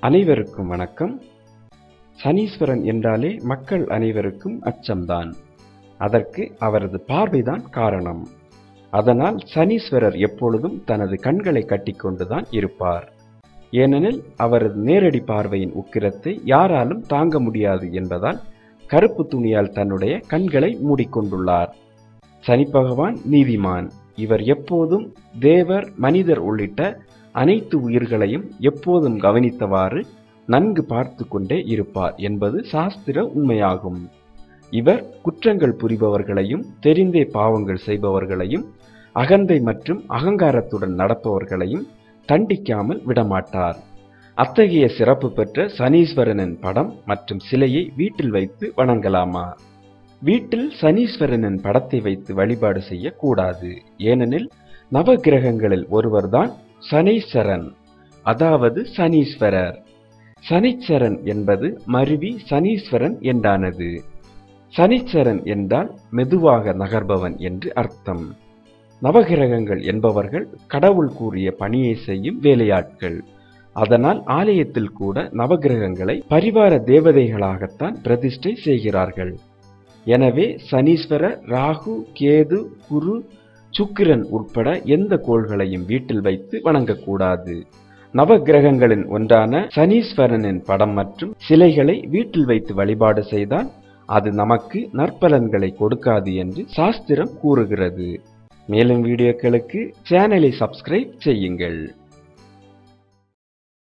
அனைவருக்கும் வணக்கம். சனீஸ்வரன் என்றாலே மக்கள் அனைவருக்கும் அச்சம்தான். அதற்கு அவரது பார்வைதான் காரணம். அதனால் சனீஸ்வரர் எப்பொழுதும் தனது கண்களை கட்டிக்கொண்டுதான் இருப்பார். ஏனெனில் அவரது நேரடி பார்வையின் உக்கிரத்தை யாராலும் தாங்க முடியாது என்பதால் கருப்பு துணியால் தன்னுடைய கண்களை மூடிக்கொண்டுள்ளார். சனி பகவான் நீதிமான். இவர் எப்போதும் தேவர் மனிதர் உள்ளிட்ட அனைத்து உயிர்களையும் எப்போதும் கவனித்தவாறு நன்கு பார்த்து கொண்டே இருப்பார் என்பது சாஸ்திர உண்மையாகும். இவர் குற்றங்கள் புரிபவர்களையும் தெரிந்தே பாவங்கள் செய்பவர்களையும் அகந்தை மற்றும் அகங்காரத்துடன் நடப்பவர்களையும் தண்டிக்காமல் விடமாட்டார். அத்தகைய சிறப்பு பெற்ற சனீஸ்வரனின் படம் மற்றும் சிலையை வீட்டில் வைத்து வணங்கலாமா? வீட்டில் சனீஸ்வரனின் படத்தை வைத்து வழிபாடு செய்யக்கூடாது. ஏனெனில் நவகிரகங்களில் ஒருவர்தான் சனீஸ்வரன். அதாவது சனீஸ்வரர். சனிச்சரன் என்பது மருவி சனீஸ்வரன் என்றானது. சனிச்சரன் என்றால் மெதுவாக நகர்பவன் என்று அர்த்தம். நவகிரகங்கள் என்பவர்கள் கடவுள் கூறிய பணியை செய்யும் வேலையாட்கள். அதனால் ஆலயத்தில் கூட நவகிரகங்களை பரிவார தேவதைகளாகத்தான் பிரதிஷ்டை செய்கிறார்கள். எனவே சனீஸ்வரர் ராகு கேது குரு சுக்கிரன் உட்பட எந்த கோள்களையும் வீட்டில் வைத்து வணங்கக்கூடாது. நவகிரகங்களின் ஒன்றான சனீஸ்வரனின் படம் மற்றும் சிலைகளை வீட்டில் வைத்து வழிபாடு செய்தால் அது நமக்கு நற்பலன்களை கொடுக்காது என்று சாஸ்திரம் கூறுகிறது. மேலும் வீடியோக்களுக்கு சேனலை சப்ஸ்கிரைப் செய்யுங்கள்.